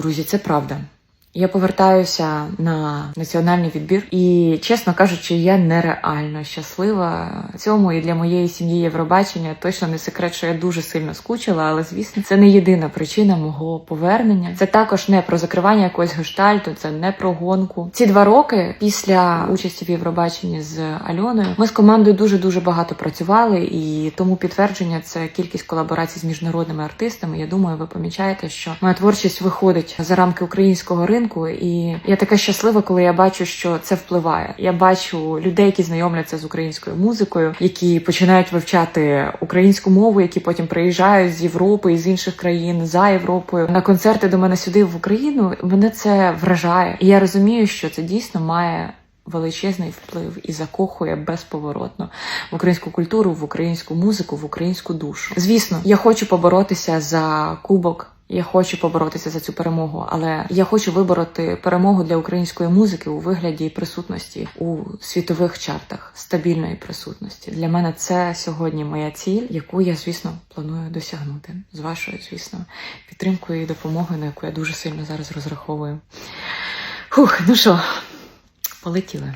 Друзі, це правда. Я повертаюся на національний відбір, і чесно кажучи, я нереально щаслива цьому. І для моєї сім'ї Євробачення точно не секрет, що я дуже сильно скучила, але звісно, це не єдина причина мого повернення. Це також не про закривання якогось гештальту, це не про гонку. Ці два роки після участі в Євробаченні з Альоною ми з командою дуже дуже багато працювали, і тому підтвердження це кількість колаборацій з міжнародними артистами. Я думаю, ви помічаєте, що моя творчість виходить за рамки українського ринку, і я така щаслива, коли я бачу, що це впливає. Я бачу людей, які знайомляться з українською музикою, які починають вивчати українську мову, які потім приїжджають з Європи і з інших країн за Європою на концерти до мене сюди в Україну. Мене це вражає, і я розумію, що це дійсно має. Величезний вплив і закохує безповоротно в українську культуру, в українську музику, в українську душу. Звісно, я хочу поборотися за кубок. Я хочу поборотися за цю перемогу, але я хочу вибороти перемогу для української музики у вигляді присутності у світових чартах, стабільної присутності. Для мене це сьогодні моя ціль, яку я, звісно, планую досягнути з вашою, звісно, підтримкою і допомогою, на яку я дуже сильно зараз розраховую. Хух, ну що, полетіли.